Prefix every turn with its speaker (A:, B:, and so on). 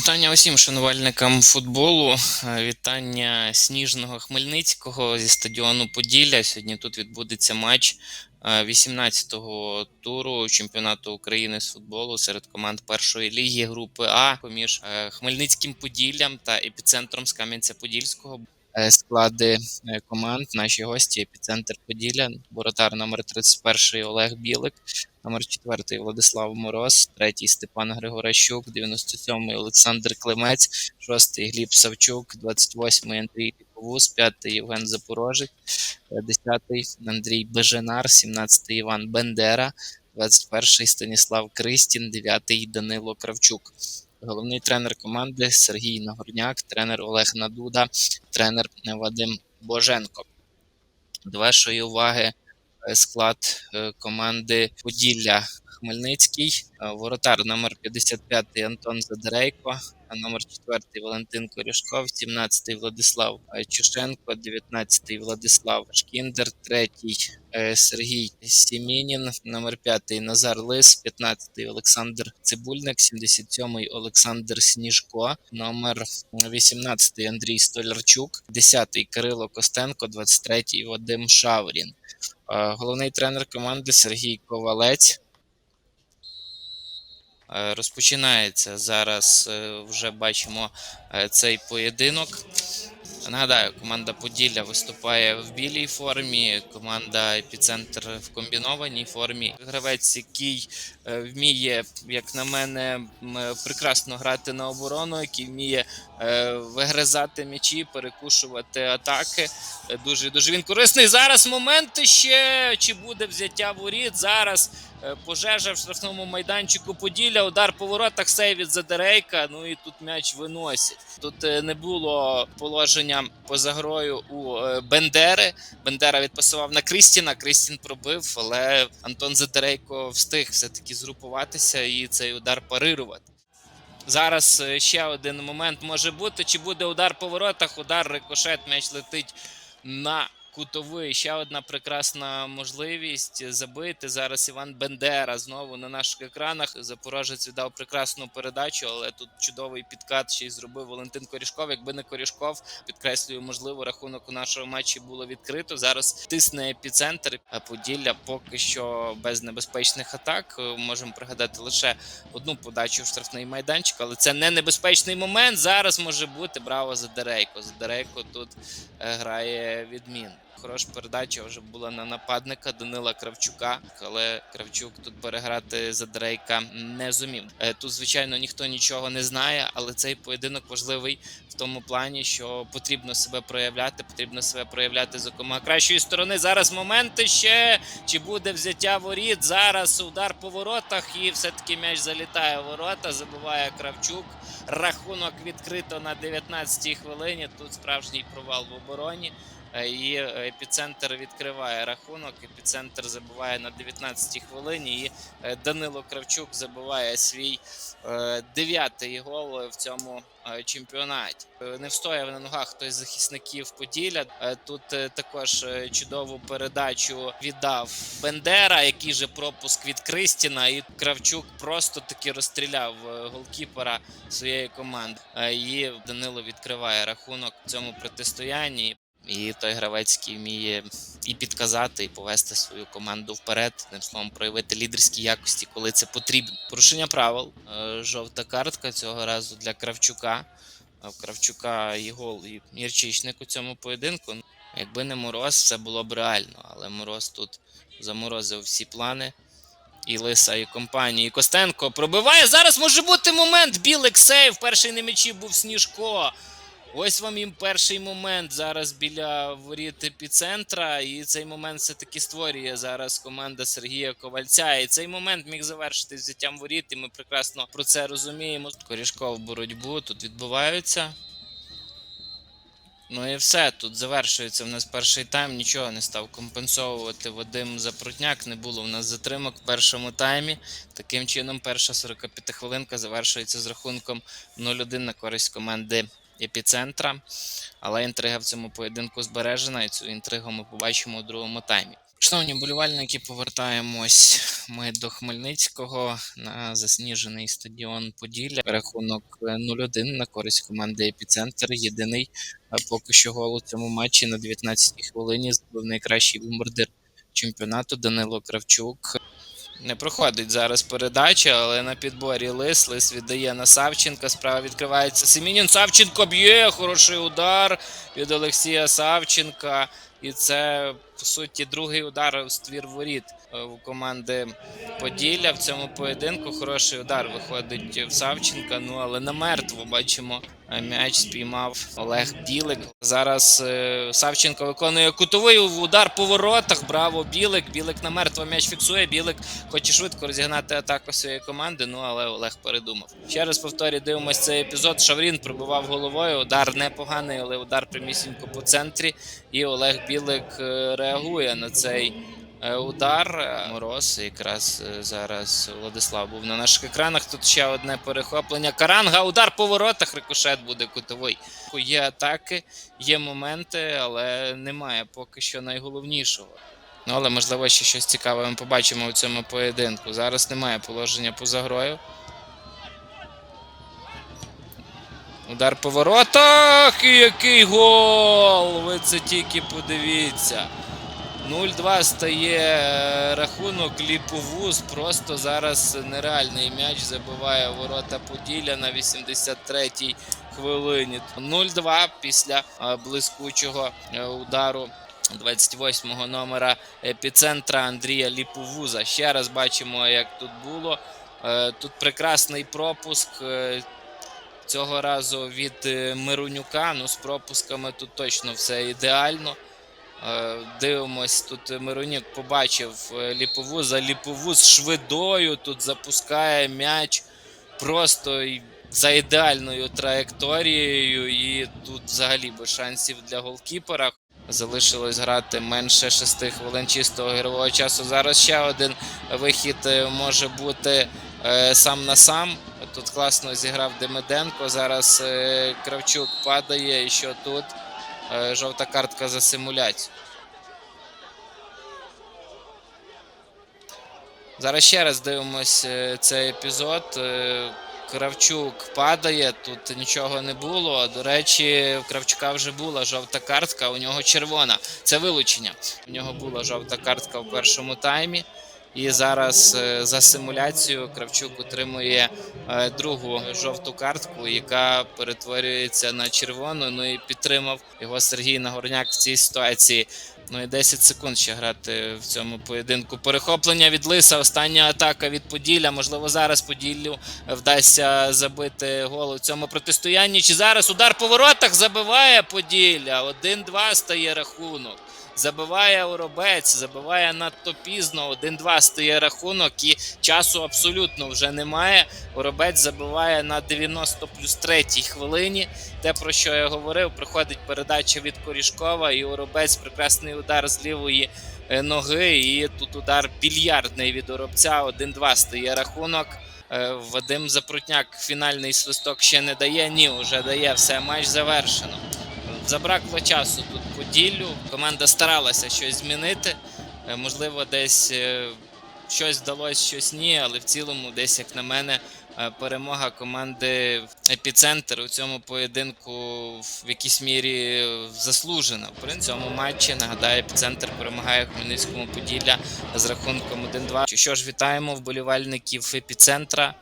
A: Вітання усім шанувальникам футболу. Е, Вітання сніжного Хмельницького зі стадіону Поділля. Сьогодні тут відбудеться матч е, 18-го туру чемпіонату України з футболу серед команд першої ліги групи А поміж е, Хмельницьким Поділлям та епіцентром з Кам'янця-Подільського. Е, Склади е, команд, наші гості, епіцентр Поділля, воротар номер 31 Олег Білик, номер 4 Владислав Мороз, третій Степан Григоращук, 97-й Олександр Климець, 6-й Гліб Савчук, 28-й Андрій Ліповус, 5-й Євген Запорожець, 10-й Андрій Беженар, 17-й Іван Бендера, 21-й Станіслав Кристін, 9-й Данило Кравчук. Головний тренер команди Сергій Нагорняк, тренер Олег Надуда, тренер Вадим Боженко. До вашої уваги склад е, команди Поділля Хмельницький, е, воротар номер 55 Антон Задерейко, номер 4 Валентин Корішков, 17 Владислав е, Чушенко, 19 Владислав Шкіндер, 3 Сергій Сімінін, номер 5 Назар Лис, 15 Олександр Цибульник, 77 Олександр Сніжко, номер 18 Андрій Столярчук, 10 Кирило Костенко, 23 Вадим Шаврін. Е, Головний тренер команди Сергій Ковалець. Е, Розпочинається зараз. е, Вже бачимо цей поєдинок. Нагадаю, команда Поділля виступає в білій формі, команда Епіцентр в комбінованій формі. Гравець, який е, вміє, як на мене, прекрасно грати на оборону, який вміє е, вигризати м'ячі, перекушувати атаки. Дуже дуже він корисний. Зараз момент ще чи буде взяття воріт. Зараз пожежа в штрафному майданчику Поділля. Удар по воротах, сейв від Задерейка. Ну і тут м'яч виносять. Тут е, не було положення поза грою у е, Бендери. Бендера відпасував на Крістіна. Крістін пробив, але Антон Задерейко встиг все-таки згрупуватися і цей удар парирувати. Зараз е, ще один момент може бути. Чи буде удар по воротах? Удар рикошет, м'яч летить на кутовий. Ще одна прекрасна можливість забити. Зараз Іван Бендера знову на наших екранах. Запорожець віддав прекрасну передачу, але тут чудовий підкат ще й зробив Валентин Корішков. Якби не Корішков, підкреслюю, можливо, рахунок у нашому матчі було відкрито. Зараз тисне епіцентр. А Поділля поки що без небезпечних атак. Можемо пригадати лише одну подачу в штрафний майданчик, але це не небезпечний момент. Зараз може бути браво Задерейко. Задерейко тут е, грає відмін. Хороша передача вже була на нападника Данила Кравчука, але Кравчук тут переграти Задерейка не зумів. Е, Тут, звичайно, ніхто нічого не знає, але цей поєдинок важливий в тому плані, що потрібно себе проявляти, потрібно себе проявляти з якомога кращої сторони. Зараз моменти ще чи буде взяття воріт. Зараз удар по воротах, і все-таки м'яч залітає в ворота. Забиває Кравчук. Рахунок відкрито на 19-й хвилині. Тут справжній провал в обороні. Е, І епіцентр відкриває рахунок. Епіцентр забиває на 19-й хвилині. І е, Данило Кравчук забиває свій е, дев'ятий гол в цьому чемпіонаті. Не встояв на ногах хтось захисників Поділля. Тут також чудову передачу віддав Бендера, який же пропуск від Кристіна. І Кравчук просто таки розстріляв голкіпера своєї команди. І Данило відкриває рахунок в цьому протистоянні. І той гравець, який вміє і підказати, і повести свою команду вперед, тим словом, проявити лідерські якості, коли це потрібно. Порушення правил. Е, Жовта картка цього разу для Кравчука. В Кравчука і гол, і Мірчичник у цьому поєдинку. Якби не мороз, все було б реально. Але мороз тут заморозив всі плани. І Лиса, і компанії. І Костенко пробиває. Зараз може бути момент. Білик сейв. Перший на м'ячі був Сніжко. Ось вам їм перший момент зараз біля воріт епіцентра, і цей момент все-таки створює зараз команда Сергія Ковальця. І цей момент міг завершити взяттям воріт, і ми прекрасно про це розуміємо. Корішков боротьбу тут відбуваються. Ну і все. Тут завершується в нас перший тайм. Нічого не став компенсовувати Вадим Запрутняк. Не було в нас затримок в першому таймі. Таким чином, перша 45 хвилинка завершується з рахунком 0-1 на користь команди епіцентра. Але інтрига в цьому поєдинку збережена, і цю інтригу ми побачимо у другому таймі. Шановні болівальники, повертаємось ми до Хмельницького на засніжений стадіон Поділля. Рахунок е, 0-1 на користь команди Епіцентр. Єдиний е, поки що гол у цьому матчі на 19-й хвилині забив найкращий бомбардир чемпіонату Данило Кравчук. Не проходить зараз передача, але на підборі Лис. Лис віддає на Савченка. Справа відкривається Семінін. Савченко б'є. Хороший удар від Олексія Савченка. І це, по суті, другий удар у ствір воріт е, у команди Поділля в цьому поєдинку. Хороший удар виходить в Савченка. Ну але на мертво бачимо. е, М'яч спіймав Олег Білик. Зараз е, Савченко виконує кутовий удар по воротах. Браво, Білик. Білик на мертво м'яч фіксує. Білик хоче швидко розігнати атаку своєї команди. Ну але Олег передумав. Ще раз повторюю, дивимось цей епізод. Шаврін пробивав головою. Удар непоганий, але удар прямісінько по центрі. І Олег Білик е, реагує на цей е, удар. Мороз якраз е, зараз Владислав був на наших екранах. Тут ще одне перехоплення. Каранга, удар по воротах. Рикошет буде кутовий. Є атаки, є моменти, але немає поки що найголовнішого. Ну, але можливо ще щось цікаве ми побачимо у цьому поєдинку. Зараз немає положення поза грою. Удар по воротах. І який гол! Ви це тільки подивіться. 0-2 стає е, рахунок. Ліповуз просто зараз нереальний м'яч забиває ворота Поділля на 83-й хвилині. 0-2 після е, блискучого е, удару 28-го номера епіцентра Андрія Ліповуза. Ще раз бачимо, як тут було. Тут прекрасний пропуск. Цього разу від е, Миронюка. Ну, з пропусками тут точно все ідеально. Е, Дивимось, тут Миронюк побачив е, ліповуза. Ліповуз швидою тут запускає м'яч просто за ідеальною траєкторією. І тут взагалі без шансів для голкіпера. Залишилось грати менше 6 хвилин чистого ігрового часу. Зараз ще один вихід може бути сам на сам. Тут класно зіграв Демиденко. Зараз е, Кравчук падає. І що тут? Е, жовта картка за симуляцію. Зараз ще раз дивимось е, цей епізод. Кравчук падає, тут нічого не було. До речі, в Кравчука вже була жовта картка, у нього червона. Це вилучення. У нього була жовта картка в першому таймі. І зараз е, за симуляцією Кравчук отримує е, другу жовту картку, яка перетворюється на червону. Ну і підтримав його Сергій Нагорняк в цій ситуації. Ну і 10 секунд ще грати в цьому поєдинку. Перехоплення від Лиса. Остання атака від Поділля. Можливо, зараз Поділлю вдасться забити гол у цьому протистоянні. Чи зараз удар по воротах забиває Поділля? 1-2 стає рахунок. Забиває Оробець, забиває надто пізно. 1-2 стає рахунок, і часу абсолютно вже немає. Оробець забиває на 90 плюс 3 хвилині. Те, про що я говорив, приходить передача від Корішкова, і Оробець прекрасний удар з лівої е, ноги. І тут удар більярдний від Оробця. 1-2 стає рахунок. Е, Вадим Запрутняк фінальний свисток ще не дає. Ні, вже дає все, матч завершено. Забракло часу тут Поділлю. Команда старалася щось змінити. Е, Можливо, десь е, щось вдалося, щось ні, але в цілому, десь, як на мене, е, перемога команди Епіцентр у цьому поєдинку в якійсь мірі заслужена. В в цьому матчі нагадаю, епіцентр перемагає Хмельницькому Поділля з рахунком 1-2. Що ж, вітаємо вболівальників епіцентра.